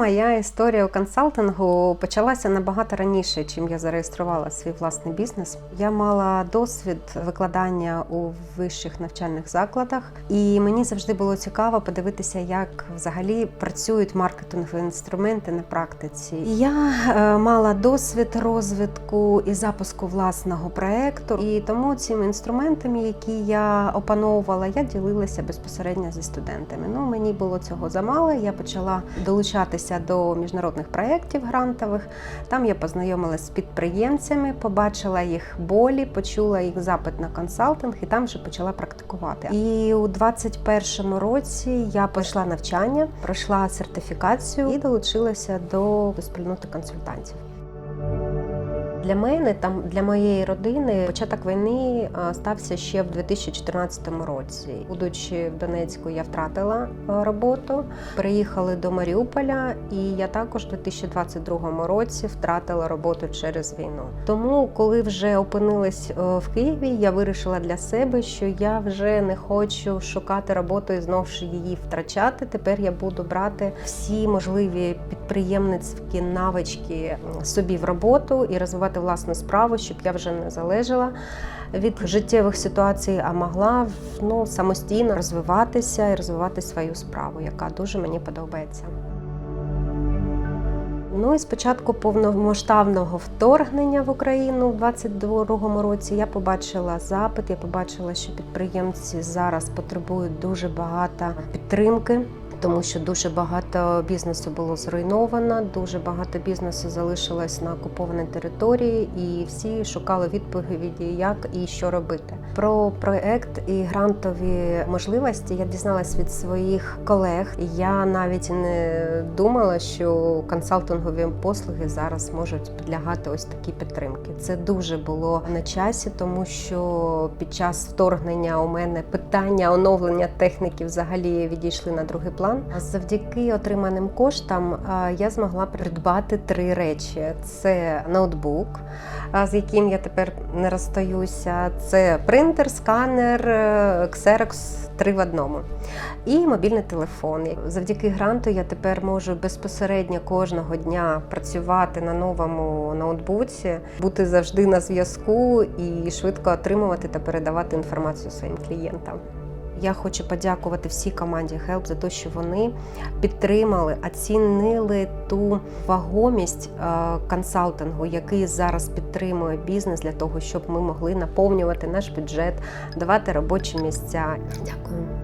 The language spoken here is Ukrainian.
моя історія у консалтингу почалася набагато раніше, чим я зареєструвала свій власний бізнес. Я мала досвід викладання у вищих навчальних закладах, і мені завжди було цікаво подивитися, як взагалі працюють маркетингові інструменти на практиці. І я е, мала досвід розвитку і запуску власного проекту, і тому цими інструментами, які я опановувала, я ділилася безпосередньо зі студентами. Ну мені було цього замало. Я почала долучатися до міжнародних проєктів грантових. Там я познайомилася з підприємцями, побачила їх болі, почула їх запит на консалтинг і там вже почала практикувати. І у 21-му році я пройшла навчання, пройшла сертифікацію і долучилася до спільноти консультантів. Для мене там для моєї родини початок війни стався ще в 2014 році. Будучи в Донецьку, я втратила роботу. Приїхали до Маріуполя, і я також у 2022 році втратила роботу через війну. Тому, коли вже опинилась е, в Києві, я вирішила для себе, що я вже не хочу шукати роботу і знову ж її втрачати. Тепер я буду брати всі можливі підприємницькі навички собі в роботу і розвивати власну справу, щоб я вже не залежала від життєвих ситуацій, а могла ну, самостійно розвиватися і розвивати свою справу, яка дуже мені подобається. Ну і спочатку повномасштабного вторгнення в Україну в 22-му році я побачила запит. Я побачила, що підприємці зараз потребують дуже багато підтримки. Тому що дуже багато бізнесу було зруйновано, дуже багато бізнесу залишилось на окупованій території, і всі шукали відповіді, як і що робити. Про проект і грантові можливості я дізналась від своїх колег. Я навіть не думала, що консалтингові послуги зараз можуть підлягати ось такі підтримки. Це дуже було на часі, тому що під час вторгнення у мене питання оновлення техніки взагалі відійшли на другий план. Завдяки отриманим коштам я змогла придбати три речі: це ноутбук, з яким я тепер не розстаюся. Це принтер, сканер, е, Xerox три в одному. І мобільний телефон. Завдяки гранту я тепер можу безпосередньо кожного дня працювати на новому ноутбуці, бути завжди на зв'язку і швидко отримувати та передавати інформацію своїм клієнтам. Я хочу подякувати всій команді Help за те, що вони підтримали, оцінили ту вагомість е, консалтингу, який зараз підтримує бізнес для того, щоб ми могли наповнювати наш бюджет, давати робочі місця. Дякую.